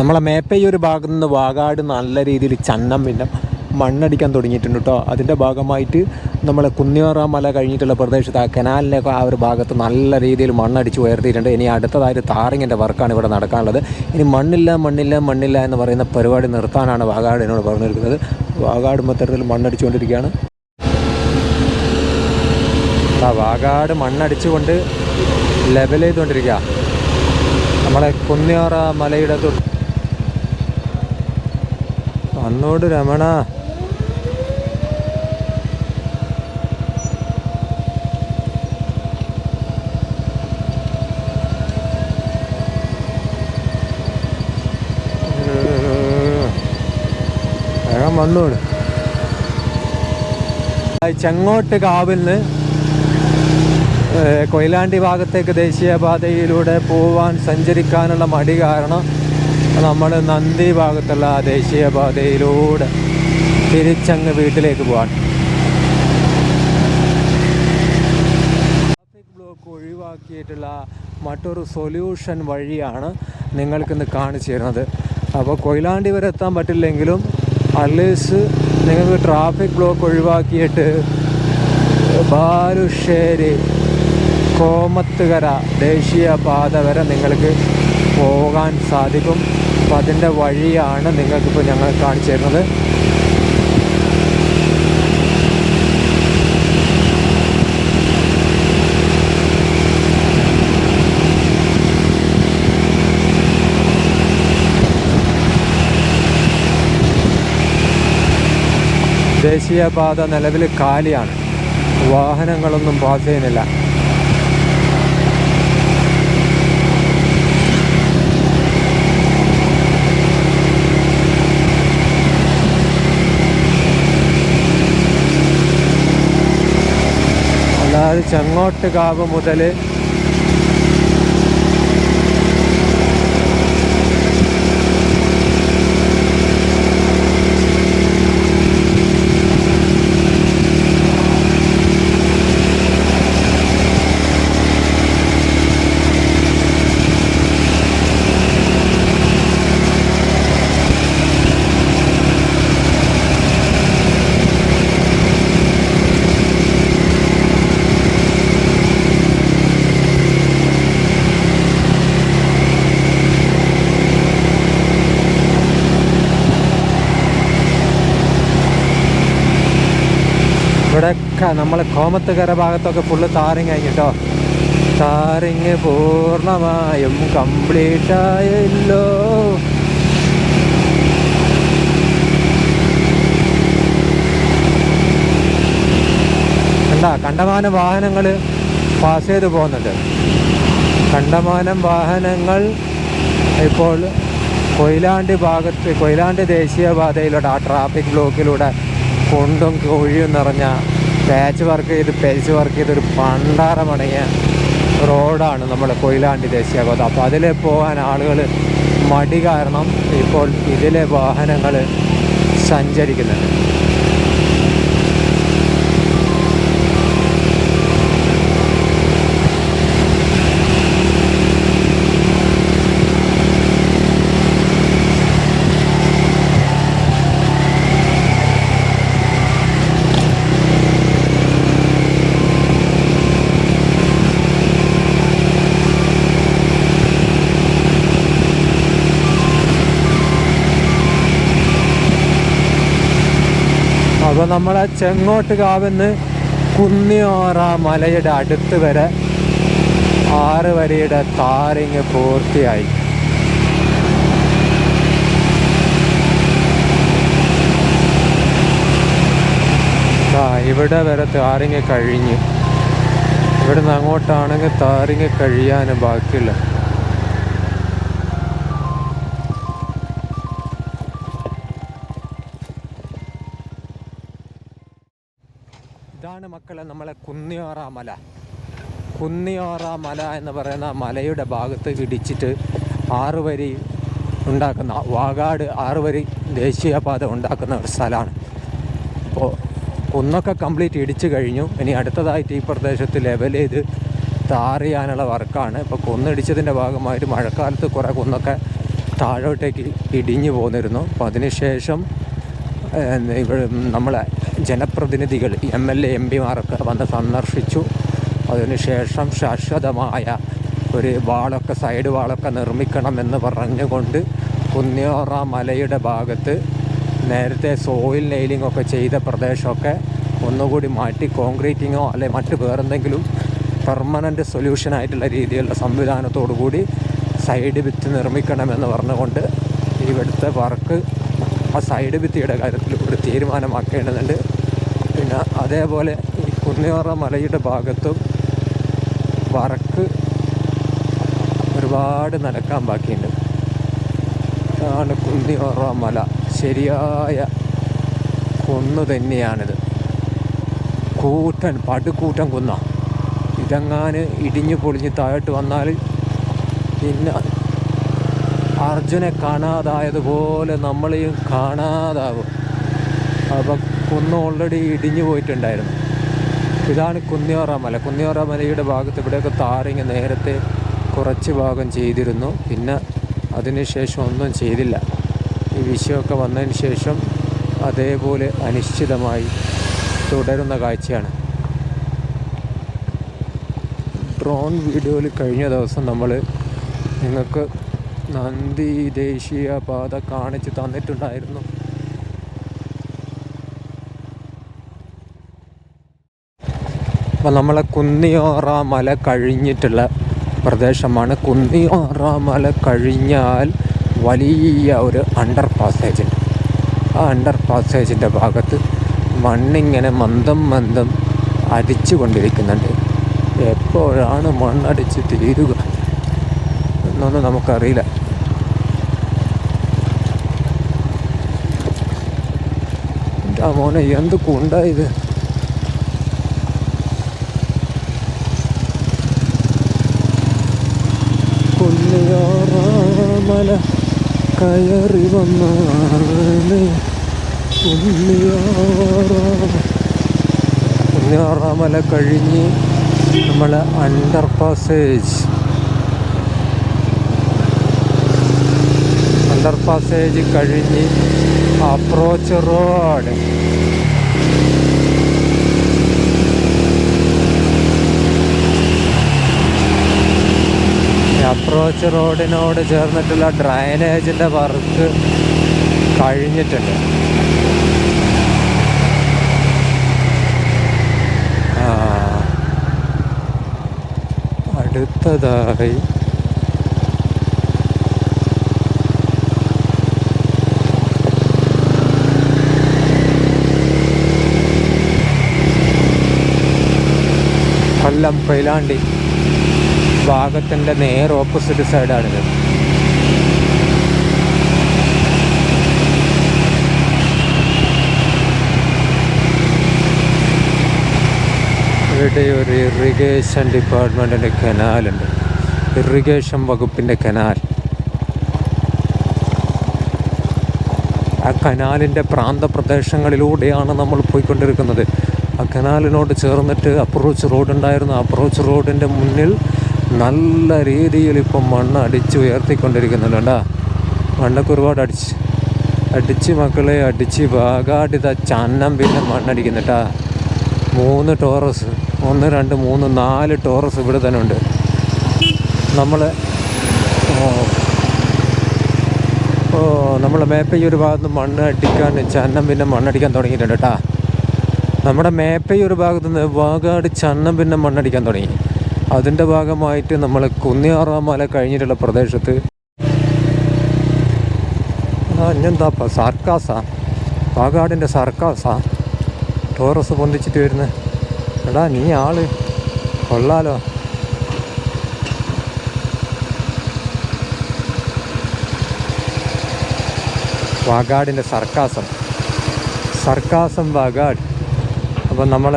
നമ്മളെ മേപ്പയ്യൊരു ഭാഗത്തു നിന്ന് വാകാട് നല്ല രീതിയിൽ ചന്നം പിന്നെ മണ്ണടിക്കാൻ തുടങ്ങിയിട്ടുണ്ട് കേട്ടോ. അതിന്റെ ഭാഗമായിട്ട് നമ്മൾ കുന്നിയോറ മല കഴിഞ്ഞിട്ടുള്ള പ്രദേശത്ത് ആ കനാലിന്റെ ആ ഒരു ഭാഗത്ത് നല്ല രീതിയിൽ മണ്ണടിച്ച് ഉയർത്തിയിട്ടുണ്ട്. ഇനി അടുത്തതായിട്ട് താറിങ്ങിന്റെ വർക്കാണ് ഇവിടെ നടക്കാനുള്ളത്. ഇനി മണ്ണില്ല മണ്ണില്ല മണ്ണില്ല എന്ന് പറയുന്ന പരിപാടി നിർത്താനാണ് വാകാട് എന്നോട് പറഞ്ഞിരിക്കുന്നത്. വാകാട് മൊത്തത്തിൽ മണ്ണടിച്ചുകൊണ്ടിരിക്കുകയാണ്. ആ വാകാട് മണ്ണടിച്ചുകൊണ്ട് ലെവൽ ചെയ്തുകൊണ്ടിരിക്കുക. നമ്മളെ കുന്നിയോറ മലയുടെ തൊട്ട് വന്നോട് രമണ. വന്നോട്. ചെങ്ങോട്ട് കാവിൽ നിന്ന് കൊയിലാണ്ടി ഭാഗത്തേക്ക് ദേശീയപാതയിലൂടെ പോവാൻ സഞ്ചരിക്കാനുള്ള മടി കാരണം നമ്മൾ നന്ദി ഭാഗത്തുള്ള ദേശീയപാതയിലൂടെ തിരിച്ചങ്ങ് വീട്ടിലേക്ക് പോവാൻ ട്രാഫിക് ബ്ലോക്ക് ഒഴിവാക്കിയിട്ടുള്ള മറ്റൊരു സൊല്യൂഷൻ വഴിയാണ് നിങ്ങൾക്കിന്ന് കാണിച്ചു തരുന്നത്. അപ്പോൾ കൊയിലാണ്ടി വരെ എത്താൻ പറ്റില്ലെങ്കിലും അറ്റ്ലീസ്റ്റ് നിങ്ങൾക്ക് ട്രാഫിക് ബ്ലോക്ക് ഒഴിവാക്കിയിട്ട് ബാലുശ്ശേരി കോമത്തുകര ദേശീയപാത വരെ നിങ്ങൾക്ക് പോകാൻ സാധിക്കും. അപ്പം അതിന്റെ വഴിയാണ് നിങ്ങൾക്കിപ്പോൾ ഞങ്ങൾ കാണിച്ചു തരുന്നത് ദേശീയപാത നിലവിൽ കാലിയാണ്. വാഹനങ്ങളൊന്നും പാസ് ചെയ്യുന്നില്ല. ചെങ്ങോട്ട് കാവ് മുതൽ ഇവിടെയൊക്കെ നമ്മളെ കോമത്തുകര ഭാഗത്തൊക്കെ ഫുള്ള് താറിങ് കഴിഞ്ഞിട്ടോ താറിങ് പൂർണമായും കംപ്ലീറ്റ് ആയല്ലോ. കണ്ട കണ്ടമാനം വാഹനങ്ങൾ പാസ് ചെയ്ത് പോകുന്നുണ്ട്. കണ്ടമാനം വാഹനങ്ങൾ ഇപ്പോൾ കൊയിലാണ്ടി ഭാഗത്ത് കൊയിലാണ്ടി ദേശീയപാതയിലൂടെ ആ ട്രാഫിക് ബ്ലോക്കിലൂടെ കൊണ്ടും കൊഴിയും നിറഞ്ഞ പാച്ച് വർക്ക് ചെയ്ത് പേച്ച് വർക്ക് ചെയ്തൊരു പണ്ടാറമടങ്ങിയ റോഡാണ് നമ്മുടെ കൊയിലാണ്ടി ദേശീയപാത അപ്പോൾ അതിൽ പോകാൻ ആളുകൾ മടി കാരണം ഇപ്പോൾ ഇതിലെ വാഹനങ്ങൾ സഞ്ചരിക്കുന്നുണ്ട്. അപ്പോൾ നമ്മളെ ചെങ്ങോട്ട് കാവെന്ന് കുന്നിയോറ മലയുടെ അടുത്ത് വരെ ആറ് വരയുടെ താരിങ് പൂർത്തിയായി. ആ ഇവിടെ വരെ താരിങ് കഴിഞ്ഞ്. ഇവിടുന്ന് അങ്ങോട്ടാണെങ്കിൽ താരിങ് കഴിയാൻ ബാക്കിയില്ല. കുന്നിയോറ മല കുന്നിയോറ മല എന്ന് പറയുന്ന മലയുടെ ഭാഗത്ത് ഇടിച്ചിട്ട് ആറുവരി ഉണ്ടാക്കുന്ന വാഗാട് ആറുവരി ദേശീയപാത ഉണ്ടാക്കുന്ന ഒരു സ്ഥലമാണ്. അപ്പോൾ കുന്നൊക്കെ കംപ്ലീറ്റ് ഇടിച്ചു കഴിഞ്ഞു. ഇനി അടുത്തതായിട്ട് ഈ പ്രദേശത്ത് ലെവൽ ചെയ്ത് താറിയാനുള്ള വർക്കാണ്. ഇപ്പോൾ കുന്നിടിച്ചതിന്റെ ഭാഗമായിട്ട് മഴക്കാലത്ത് കുറേ കുന്നൊക്കെ താഴോട്ടേക്ക് ഇടിഞ്ഞു പോന്നിരുന്നു. അപ്പോൾ അതിനുശേഷം ഇവിടെ നമ്മളെ ജനപ്രതിനിധികൾ എം എൽ എ എം പിമാരൊക്കെ വന്ന് സന്ദർശിച്ചു. അതിനുശേഷം ശാശ്വതമായ ഒരു വാളൊക്കെ സൈഡ് വാളൊക്കെ നിർമ്മിക്കണമെന്ന് പറഞ്ഞുകൊണ്ട് കുന്നിയോറ മലയുടെ ഭാഗത്ത് നേരത്തെ സോയിൽ നെയിലിംഗ് ഒക്കെ ചെയ്ത പ്രദേശമൊക്കെ ഒന്നുകൂടി മാറ്റി കോൺക്രീറ്റിങ്ങോ അല്ലെ മറ്റ് വേറെന്തെങ്കിലും പെർമനന്റ് സൊല്യൂഷനായിട്ടുള്ള രീതിയിലുള്ള സംവിധാനത്തോടു കൂടി സൈഡ് വിത്ത് നിർമ്മിക്കണമെന്ന് പറഞ്ഞുകൊണ്ട് ഇവിടുത്തെ വർക്ക് ആ സൈഡ് ഭിത്തിയുടെ കാര്യത്തിൽ ഒരു തീരുമാനമാക്കേണ്ടതുണ്ട്. പിന്നെ അതേപോലെ ഈ കുന്നിയോറ മലയുടെ ഭാഗത്തും വറക്ക് ഒരുപാട് നടക്കാൻ ബാക്കിയുണ്ട്. അതാണ് കുന്നിയോറ മല. ശരിയായ കുന്ന് തന്നെയാണിത്. കൂട്ടൻ പടുകൂറ്റൻ കുന്ന. ഇതെങ്ങാന് ഇടിഞ്ഞു പൊളിഞ്ഞ് താഴോട്ട് വന്നാൽ പിന്നെ അർജുനെ കാണാതായതുപോലെ നമ്മളെയും കാണാതാവും. അപ്പം കുന്ന് ഓൾറെഡി ഇടിഞ്ഞു പോയിട്ടുണ്ടായിരുന്നു. ഇതാണ് കുന്നിയോറ മല. കുന്നിയോറ മലയുടെ ഭാഗത്ത് ഇവിടെയൊക്കെ താറിങ് നേരത്തെ കുറച്ച് ഭാഗം ചെയ്തിരുന്നു. പിന്നെ അതിനുശേഷം ഒന്നും ചെയ്തില്ല. ഈ വിഷയമൊക്കെ വന്നതിന് ശേഷം അതേപോലെ അനിശ്ചിതമായി തുടരുന്ന കാഴ്ചയാണ്. ഡ്രോൺ വീഡിയോയിൽ കഴിഞ്ഞ ദിവസം നമ്മൾ നിങ്ങൾക്ക് നന്ദി ദേശീയ പാത കാണിച്ച് തന്നിട്ടുണ്ടായിരുന്നു. അപ്പം നമ്മളെ കുന്നിയോറ മല കഴിഞ്ഞിട്ടുള്ള പ്രദേശമാണ്. കുന്നിയോറ മല കഴിഞ്ഞാൽ വലിയ ഒരു അണ്ടർ പാസേജ് ഉണ്ട്. ആ അണ്ടർ പാസേജിന്റെ ഭാഗത്ത് മണ്ണിങ്ങനെ മന്ദം മന്ദം അടിച്ചു കൊണ്ടിരിക്കുന്നുണ്ട് എപ്പോഴാണ് മണ്ണടിച്ച് തീരുക? എന്നൊന്നും നമുക്കറിയില്ല. എന്റെ മോനെ എന്തൊക്കെ കുണ്ടാ ഇത്? കുന്നിയാറാമല കയറി വന്നാണ്. പുണ്യാറാമല കഴിഞ്ഞ് നമ്മൾ അണ്ടർ പാസേജ് പാസേജ് കഴിഞ്ഞ് അപ്രോച്ച് റോഡ് അപ്രോച്ച് റോഡിനോട് ചേർന്നിട്ടുള്ള ഡ്രൈനേജിന്റെ വർക്ക് കഴിഞ്ഞിട്ടുണ്ട്. അടുത്തതായി കൊല്ലം കൊയിലാണ്ടി ഭാഗത്തിന്റെ നേരെ ഓപ്പോസിറ്റ് സൈഡാണിത് ഇവിടെ ഒരു ഇറിഗേഷൻ ഡിപ്പാർട്ട്മെന്റിന്റെ കനാലുണ്ട് ഇറിഗേഷൻ വകുപ്പിന്റെ കനാൽ ആ കനാലിന്റെ പ്രാന്തപ്രദേശങ്ങളിലൂടെയാണ് നമ്മൾ പോയിക്കൊണ്ടിരിക്കുന്നത്. ആ കനാലിനോട് ചേർന്നിട്ട് അപ്രോച്ച് റോഡ് ഉണ്ടായിരുന്നു. അപ്രോച്ച് റോഡിന്റെ മുന്നിൽ നല്ല രീതിയിൽ ഇപ്പം മണ്ണ് അടിച്ച് ഉയർത്തിക്കൊണ്ടിരിക്കുന്നുണ്ട് കണ്ടാ. മണ്ണൊക്കെ ഒരുപാട് അടിച്ച്. അടിച്ച് മക്കളെ അടിച്ച് വാഗാടിത ചന്നം പിന്നെ മണ്ണടിക്കുന്നുട്ടാ മൂന്ന് ടോറസ് ഒന്ന് രണ്ട് മൂന്ന് നാല് ടോറസ് ഇവിടെ തന്നെ ഉണ്ട്. നമ്മൾ ഓ നമ്മളെ മേപ്പയ്യൂർ ഭാഗത്ത് മണ്ണ് അടിക്കാൻ ചന്നം പിന്നെ മണ്ണടിക്കാൻ തുടങ്ങിയിട്ടുണ്ട് കേട്ടാ നമ്മുടെ മേപ്പയ്യൂർ ഭാഗത്ത് നിന്ന് വാകാട് ചന്നം പിന്നെ മണ്ണടിക്കാൻ തുടങ്ങി. അതിന്റെ ഭാഗമായിട്ട് നമ്മൾ കുന്നിയാറാം മല കഴിഞ്ഞിട്ടുള്ള പ്രദേശത്ത് അഞ്ഞന്താപ്പ സർക്കാസാ? വാകാടിന്റെ സർക്കാസാ? ടോറസ് പൊന്തിച്ചിട്ട് വരുന്നത് എടാ നീ ആൾ. കൊള്ളാലോ. വാഗാടിന്റെ സർക്കാസം. സർക്കാസം വാഗാട്. അപ്പം നമ്മൾ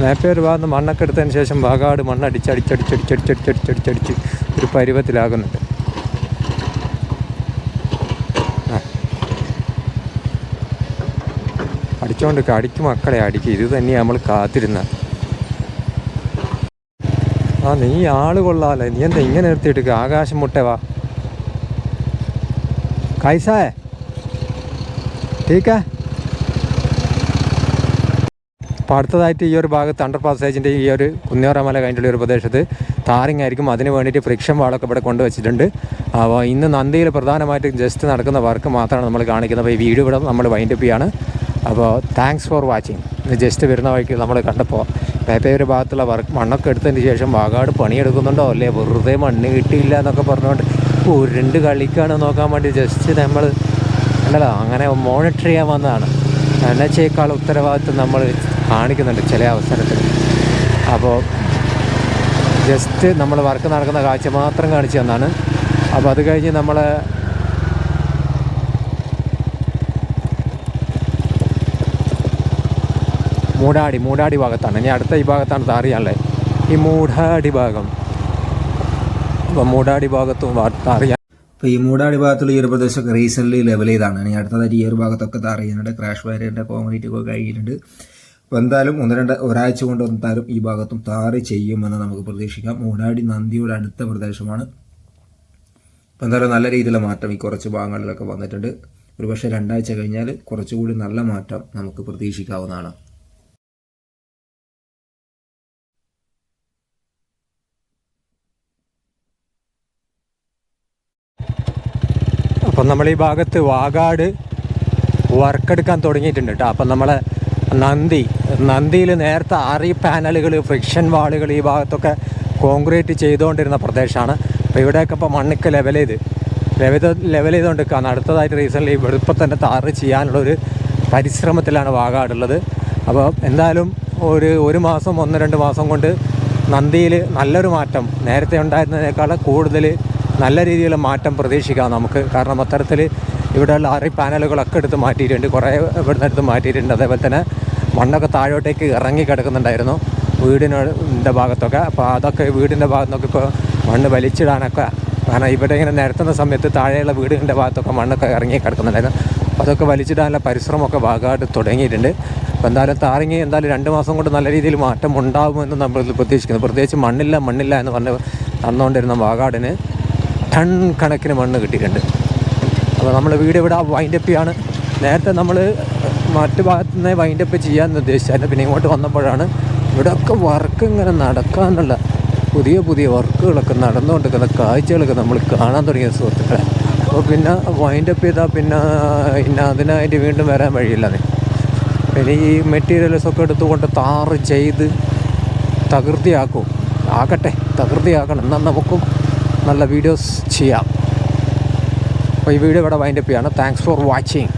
മേപ്പേർ ഭാഗത്ത് മണ്ണൊക്കെ എടുത്തതിന് ശേഷം വാഗാട് മണ്ണടിച്ച് അടിച്ചടിച്ചടിച്ചടിച്ചടിച്ചടിച്ചടിച്ചടിച്ച് ഒരു പരുവത്തിലാകുന്നുണ്ട് ആ. അടിച്ചോണ്ട് അടിക്ക് മക്കളെ അടിക്ക് ഇത് തന്നെയാണ് നമ്മൾ കാത്തിരുന്ന ആ നീ ആള് കൊള്ളാലേ നീ എന്താ ഇങ്ങനെ നിർത്തിയിട്ട് ആകാശം മുട്ടേ വാ कैसा है ठीक है അപ്പോൾ അടുത്തതായിട്ട് ഈ ഒരു ഭാഗത്ത് അണ്ടർ പാസേജിന്റെ ഈ ഒരു കുന്നേറമല കഴിഞ്ഞിട്ടുള്ള ഒരു പ്രദേശത്ത് താറിങ് ആയിരിക്കും. അതിന് വേണ്ടിയിട്ട് ഫ്രിക്ഷൻ വാളൊക്കെ ഇവിടെ കൊണ്ടുവച്ചിട്ടുണ്ട്. അപ്പോൾ ഇന്ന് നന്ദിയിൽ പ്രധാനമായിട്ടും ജസ്റ്റ് നടക്കുന്ന വർക്ക് മാത്രമാണ് നമ്മൾ കാണിക്കുന്നത്. അപ്പോൾ ഈ വീഡിയോ ഇവിടെ നമ്മൾ വൈൻഡപ്പ് ചെയ്യാണ്. അപ്പോൾ താങ്ക്സ് ഫോർ വാച്ചിങ് ജസ്റ്റ് വരുന്ന വഴിക്ക് നമ്മൾ കണ്ടപ്പോൾ പേപ്പേ ഒരു ഭാഗത്തുള്ള വർക്ക് മണ്ണൊക്കെ എടുത്തതിന് ശേഷം വാഗാട് പണിയെടുക്കുന്നുണ്ടോ? അല്ലേ? വെറുതെ മണ്ണ് കിട്ടിയില്ല എന്നൊക്കെ പറഞ്ഞുകൊണ്ട് രണ്ട് കളിക്കാണ് നോക്കാൻ വേണ്ടി ജസ്റ്റ് നമ്മൾ അല്ലല്ലോ അങ്ങനെ മോണിറ്റർ ചെയ്യാൻ വന്നതാണ്. എന്നുവെച്ചേക്കാൾ ഉത്തരവാദിത്വം നമ്മൾ കാണിക്കുന്നുണ്ട് ചില അവസരത്തിൽ. അപ്പോൾ ജസ്റ്റ് നമ്മൾ വർക്ക് നടക്കുന്ന കാഴ്ച മാത്രം കാണിച്ചു തന്നാണ്. അപ്പോൾ അത് കഴിഞ്ഞ് നമ്മൾ മൂടാടി മൂടാടി ഭാഗത്താണ്. ഇനി അടുത്ത ഈ ഭാഗത്താണ് താറിയാനുള്ളത്. ഈ മൂടാടി ഭാഗം. അപ്പോൾ മൂടാടി ഭാഗത്തും താറിയാൻ അപ്പോൾ ഈ മൂടാടി ഭാഗത്തുള്ള ഈ ഒരു പ്രദേശമൊക്കെ റീസെന്റ്ലി ലെവൽ ചെയ്താണ്. ഇനി അടുത്തതായിട്ട് ഈ ഒരു ഭാഗത്തൊക്കെ താർ ചെയ്യുന്നുണ്ട്. ക്രാഷ് വയറിന്റെ കോൺക്രീറ്റ് ഒക്കെ അപ്പോൾ എന്തായാലും ഒന്ന് രണ്ട് ഒരാഴ്ച കൊണ്ട് എന്തായാലും ഈ ഭാഗത്തും താറി ചെയ്യുമെന്ന് നമുക്ക് പ്രതീക്ഷിക്കാം. മൂടാടി നന്ദിയുടെ അടുത്ത പ്രദേശമാണ്. അപ്പോൾ എന്തായാലും നല്ല രീതിയിലുള്ള മാറ്റം ഈ കുറച്ച് ഭാഗങ്ങളിലൊക്കെ വന്നിട്ടുണ്ട്. ഒരുപക്ഷെ രണ്ടാഴ്ച കഴിഞ്ഞാൽ കുറച്ചുകൂടി നല്ല മാറ്റം നമുക്ക് പ്രതീക്ഷിക്കാവുന്നതാണ്. അപ്പം നമ്മൾ ഈ ഭാഗത്ത് വാഗാട് വർക്കെടുക്കാൻ തുടങ്ങിയിട്ടുണ്ട് കേട്ടോ അപ്പം നമ്മളെ നന്ദി. നന്ദിയിൽ നേരത്തെ ആറി പാനലുകൾ ഫ്രിക്ഷൻ വാളുകൾ ഈ ഭാഗത്തൊക്കെ കോൺക്രീറ്റ് ചെയ്തുകൊണ്ടിരുന്ന പ്രദേശമാണ്. അപ്പോൾ ഇവിടെയൊക്കെ ഇപ്പോൾ മണ്ണിക്ക് ലെവൽ ചെയ്ത് ലെവൽ ലെവൽ ചെയ്തുകൊണ്ടിരിക്കുകയാണ് അടുത്തതായിട്ട് റീസെന്റ്ലി ഈ ഇപ്പം തന്നെ താറ് ചെയ്യാനുള്ളൊരു പരിശ്രമത്തിലാണ് വാഗാടുള്ളത്. അപ്പോൾ എന്തായാലും ഒരു ഒരു മാസം ഒന്ന് രണ്ട് മാസം കൊണ്ട് നന്ദിയിൽ നല്ലൊരു മാറ്റം നേരത്തെ ഉണ്ടായിരുന്നതിനേക്കാൾ കൂടുതൽ നല്ല രീതിയിലുള്ള മാറ്റം പ്രതീക്ഷിക്കാം നമുക്ക്. കാരണം അത്തരത്തിൽ ഇവിടെയുള്ള അറി പാനലുകളൊക്കെ എടുത്ത് മാറ്റിയിട്ടുണ്ട്. കുറേ ഇവിടുന്ന് എടുത്ത് മാറ്റിയിട്ടുണ്ട്. അതേപോലെ തന്നെ മണ്ണൊക്കെ താഴോട്ടേക്ക് ഇറങ്ങി കിടക്കുന്നുണ്ടായിരുന്നു വീടിന്റെ ഭാഗത്തൊക്കെ. അപ്പോൾ അതൊക്കെ വീടിന്റെ ഭാഗത്തൊക്കെ ഇപ്പോൾ മണ്ണ് വലിച്ചിടാനൊക്കെ കാരണം ഇവിടെ ഇങ്ങനെ നിരത്തുന്ന സമയത്ത് താഴെയുള്ള വീടിന്റെ ഭാഗത്തൊക്കെ മണ്ണൊക്കെ ഇറങ്ങി കിടക്കുന്നുണ്ടായിരുന്നു. അപ്പോൾ അതൊക്കെ വലിച്ചിടാനുള്ള പരിശ്രമമൊക്കെ ഭാഗമായിട്ട് തുടങ്ങിയിട്ടുണ്ട്. അപ്പോൾ എന്തായാലും താറിങ്ങി എന്തായാലും രണ്ട് മാസം കൊണ്ട് നല്ല രീതിയിൽ മാറ്റം ഉണ്ടാകുമെന്ന് നമ്മൾ പ്രതീക്ഷിക്കുന്നു. പ്രത്യേകിച്ച് മണ്ണില്ല മണ്ണില്ല എന്ന് പറഞ്ഞ് തന്നുകൊണ്ടിരുന്ന വാഗാടിന് ടൺ കണക്കിന് മണ്ണ് കിട്ടിയിട്ടുണ്ട്. അപ്പോൾ നമ്മൾ വീട് ഇവിടെ വൈൻഡപ്പ് ചെയ്യാണ്. നേരത്തെ നമ്മൾ മറ്റു ഭാഗത്തു നിന്ന് വൈൻഡപ്പ് ചെയ്യാമെന്ന് ഉദ്ദേശിച്ചായിരുന്നു പിന്നെ ഇങ്ങോട്ട് വന്നപ്പോഴാണ് ഇവിടെയൊക്കെ വർക്ക് ഇങ്ങനെ നടക്കാനുള്ള പുതിയ പുതിയ വർക്കുകളൊക്കെ നടന്നുകൊണ്ടിരിക്കുന്ന കാഴ്ചകളൊക്കെ നമ്മൾ കാണാൻ തുടങ്ങിയ സുഹൃത്തുക്കളെ. അപ്പോൾ പിന്നെ വൈൻഡപ്പ് ചെയ്താൽ പിന്നെ പിന്നെ അതിനായിട്ട് വീണ്ടും വരാൻ വഴിയില്ല പിന്നെ ഈ മെറ്റീരിയൽസൊക്കെ എടുത്തുകൊണ്ട് താറ് ചെയ്ത് തകൃതിയാക്കും. ആകട്ടെ തകൃതിയാക്കണം. എന്നാൽ നമുക്കും നല്ല വീഡിയോസ് ചെയ്യാം. അപ്പോൾ ഈ വീഡിയോ ഇവിടെ വൈൻഡപ്പ് ചെയ്യാണ്. Thanks for watching